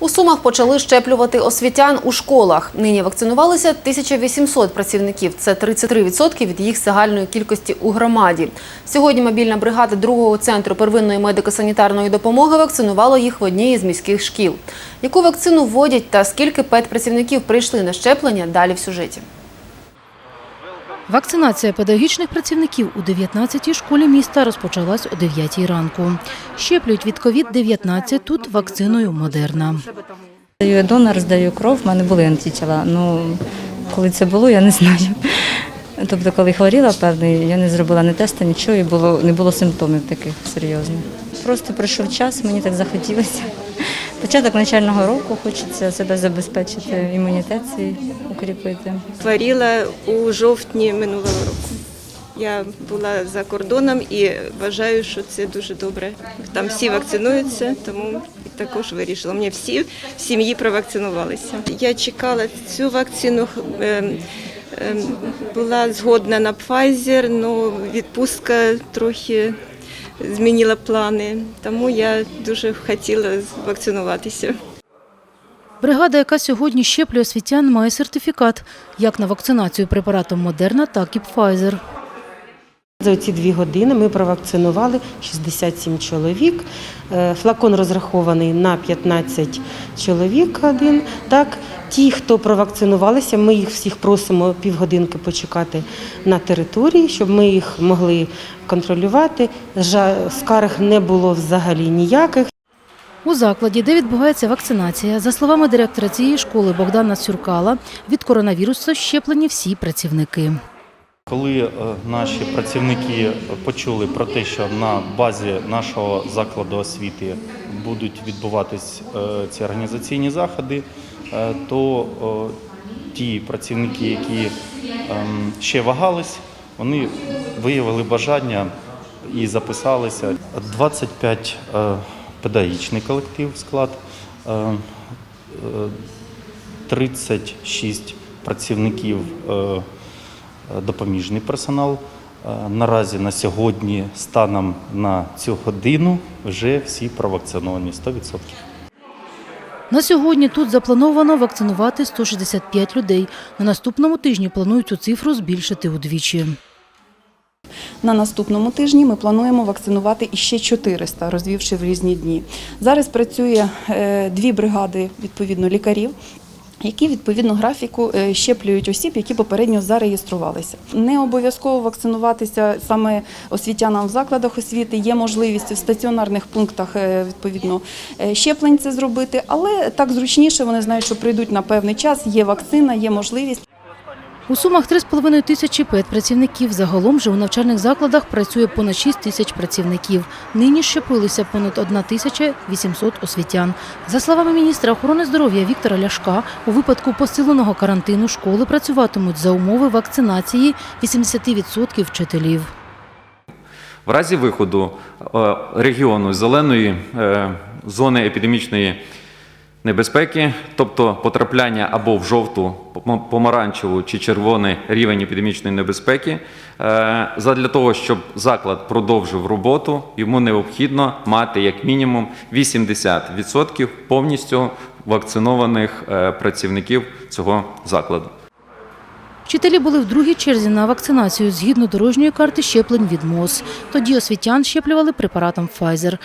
У Сумах почали щеплювати освітян у школах. Нині вакцинувалися 1800 працівників. Це 33% від їх загальної кількості у громаді. Сьогодні мобільна бригада другого центру первинної медико-санітарної допомоги вакцинувала їх в одній із міських шкіл. Яку вакцину вводять та скільки педпрацівників прийшли на щеплення, далі в сюжеті. Вакцинація педагогічних працівників у 19-й школі міста розпочалась о 9-й ранку. Щеплюють від COVID-19 тут вакциною Модерна. Здаю донор, здаю кров, в мене були антитіла. Ну, коли це було, я не знаю. Тобто, коли хворіла, певний, я не зробила ні тесту, нічого, і було, не було симптомів таких серйозних. Просто прийшов час, мені так захотілося. Початок навчального року хочеться себе забезпечити, імунітет свій укріпити. Хворіла у жовтні минулого року. Я була за кордоном і вважаю, що це дуже добре. Там всі вакцинуються, тому також вирішила. Мені всі в сім'ї провакцинувалися. Я чекала цю вакцину. ем, ем, Була згодна на Pfizer, але відпустка трохи змінила плани, тому я дуже хотіла вакцинуватися. Бригада, яка сьогодні щеплює освітян, має сертифікат як на вакцинацію препаратом Модерна, так і Pfizer. За ці дві години ми провакцинували 67 чоловік. Е, Флакон розрахований на 15 чоловік один. Так, ті, хто провакцинувалися, ми їх всіх просимо півгодинки почекати на території, щоб ми їх могли контролювати. Скарг не було взагалі ніяких. У закладі, де відбувається вакцинація, за словами директора цієї школи Богдана Сюркала, від коронавірусу щеплені всі працівники. Коли е, наші працівники почули про те, що на базі нашого закладу освіти будуть відбуватись е, ці організаційні заходи, е, то ті працівники, які ем, ще вагались, вони виявили бажання і записалися. 25 е, педагогічний колектив склад. е, е, 36 працівників допоміжний персонал. Е, Наразі на сьогодні, станом на цю годину, вже всі провакциновані 100%. На сьогодні тут заплановано вакцинувати 165 людей. На наступному тижні планують цю цифру збільшити удвічі. На наступному тижні ми плануємо вакцинувати іще 400, розвівши в різні дні. Зараз працює е, дві бригади відповідно лікарів. Які відповідно графіку е, щеплюють осіб, які попередньо зареєструвалися. Не обов'язково вакцинуватися саме освітянам в закладах освіти. Є можливість в стаціонарних пунктах е, відповідно е, щеплень це зробити, але так зручніше вони знають, що прийдуть на певний час. Є вакцина, є можливість. У Сумах 3,5 тисячі педпрацівників. Загалом же у навчальних закладах працює понад 6 тисяч працівників. Нині щепилися понад 1 тисяча 800 освітян. За словами міністра охорони здоров'я Віктора Ляшка, у випадку посиленого карантину школи працюватимуть за умови вакцинації 80% вчителів. В разі виходу е, регіону зеленої е, зони епідемічної небезпеки, тобто потрапляння або в жовту, помаранчеву чи червоний рівень епідемічної небезпеки, е, задля того, щоб заклад продовжив роботу, йому необхідно мати як мінімум 80% повністю вакцинованих е, працівників цього закладу. Вчителі були в другій черзі на вакцинацію згідно дорожньої карти щеплень від МОЗ. Тоді освітян щеплювали препаратом Pfizer.